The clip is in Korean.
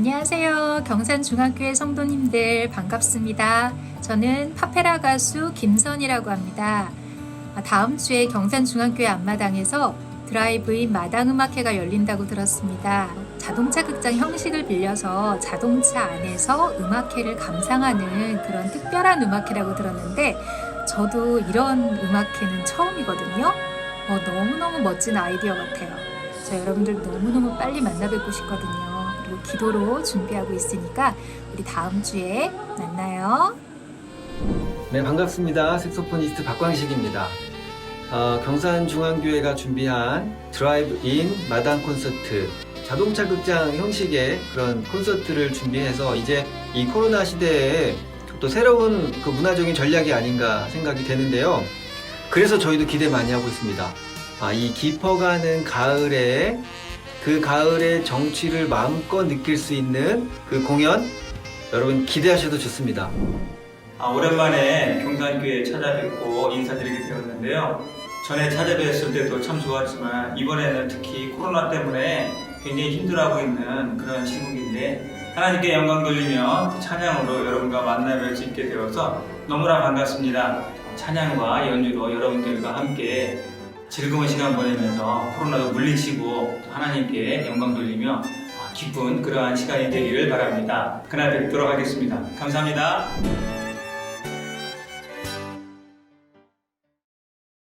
안녕하세요. 경산중학교의 성도님들 반갑습니다. 저는 파페라 가수 김선이라고 합니다. 아, 다음 주에 경산중학교의 앞마당에서 드라이브인 마당음악회가 열린다고 들었습니다. 자동차 극장 형식을 빌려서 자동차 안에서 음악회를 감상하는 그런 특별한 음악회라고 들었는데 저도 이런 음악회는 처음이거든요. 어, 너무너무 멋진 아이디어 같아요. 저 여러분들 너무너무 빨리 만나 뵙고 싶거든요. 그리고 기도로 준비하고 있으니까 우리 다음 주에 만나요. 네, 반갑습니다. 색소포니스트 박광식입니다. 어, 경산중앙교회가 준비한 드라이브인 마당 콘서트, 자동차 극장 형식의 그런 콘서트를 준비해서 이제 이 코로나 시대에 또 새로운 그 문화적인 전략이 아닌가 생각이 되는데요. 그래서 저희도 기대 많이 하고 있습니다. 아, 이 깊어가는 가을에 그 가을의 정취를 마음껏 느낄 수 있는 그 공연 여러분 기대하셔도 좋습니다. 아, 오랜만에 경산교회에 찾아뵙고 인사드리게 되었는데요. 전에 찾아뵀을 때도 참 좋았지만 이번에는 특히 코로나 때문에 굉장히 힘들어하고 있는 그런 시국인데 하나님께 영광 돌리며 찬양으로 여러분과 만나뵐 수 있게 되어서 너무나 반갑습니다. 찬양과 연주로 여러분들과 함께 즐거운 시간 보내면서 코로나도 물리치고 하나님께 영광 돌리며 기쁜 그러한 시간이 되기를 바랍니다. 그날 뵙도록 하겠습니다. 감사합니다.